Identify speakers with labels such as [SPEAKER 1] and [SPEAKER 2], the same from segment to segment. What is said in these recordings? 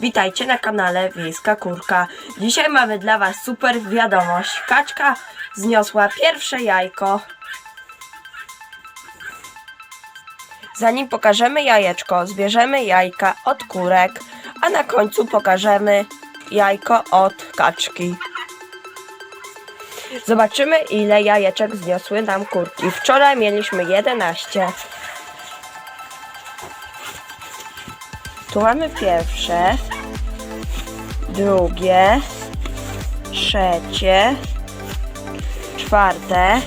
[SPEAKER 1] Witajcie na kanale Wiejska Kurka. Dzisiaj mamy dla Was super wiadomość. Kaczka zniosła pierwsze jajko. Zanim pokażemy jajeczko, zbierzemy jajka od kurek, a na końcu pokażemy jajko od kaczki. Zobaczymy ile jajeczek zniosły nam kurki. Wczoraj mieliśmy 11. Tu mamy pierwsze, drugie, trzecie, czwarte.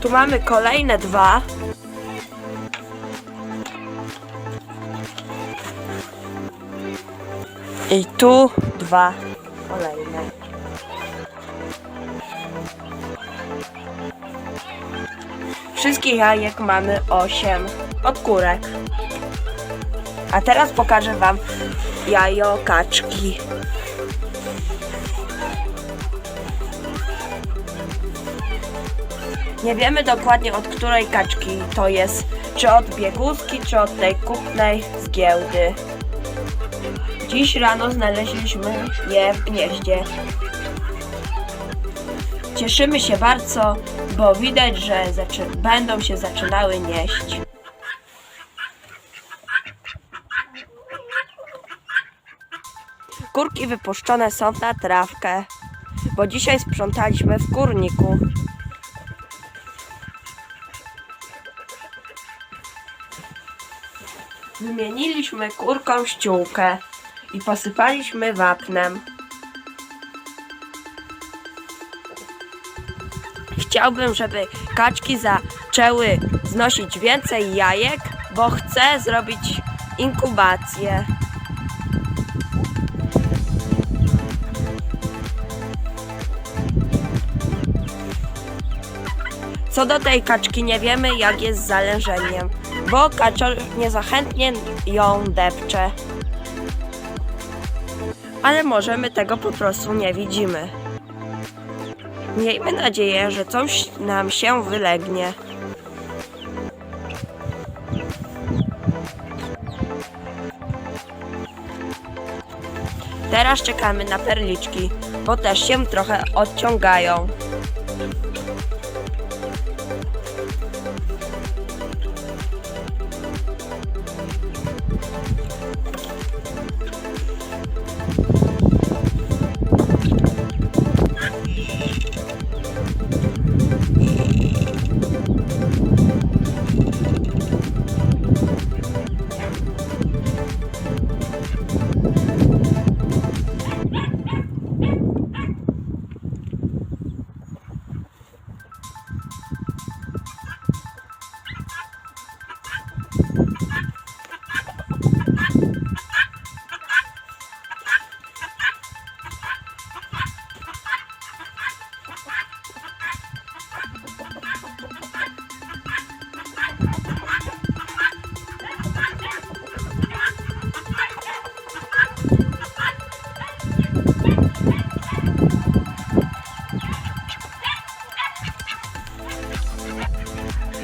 [SPEAKER 1] Tu mamy kolejne dwa. I tu dwa kolejne. Wszystkich jajek mamy 8 od kurek. A teraz pokażę Wam jajo kaczki. Nie wiemy dokładnie od której kaczki to jest, czy od biegówki, czy od tej kupnej z giełdy. Dziś rano znaleźliśmy je w gnieździe. Cieszymy się bardzo, bo widać, że będą się zaczynały nieść. Kurki wypuszczone są na trawkę, bo dzisiaj sprzątaliśmy w kurniku. Wymieniliśmy kurką ściółkę i posypaliśmy wapnem. Chciałbym, żeby kaczki zaczęły znosić więcej jajek, bo chcę zrobić inkubację. Co do tej kaczki nie wiemy jak jest z zalężeniem, bo kaczor niezachętnie ją depcze. Ale może my tego po prostu nie widzimy. Miejmy nadzieję, że coś nam się wylegnie. Teraz czekamy na perliczki, bo też się trochę odciągają.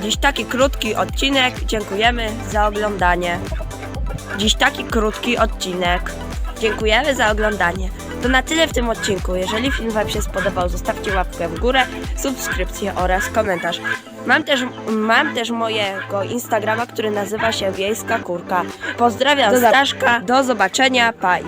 [SPEAKER 1] Dziś taki krótki odcinek. Dziękujemy za oglądanie. Dziś taki krótki odcinek. Dziękujemy za oglądanie. To na tyle w tym odcinku. Jeżeli film Wam się spodobał, zostawcie łapkę w górę, subskrypcję oraz komentarz. Mam też, mam też mojego Instagrama, który nazywa się Wiejska Kurka. Pozdrawiam
[SPEAKER 2] Do
[SPEAKER 1] Staszka. Do zobaczenia. Pa.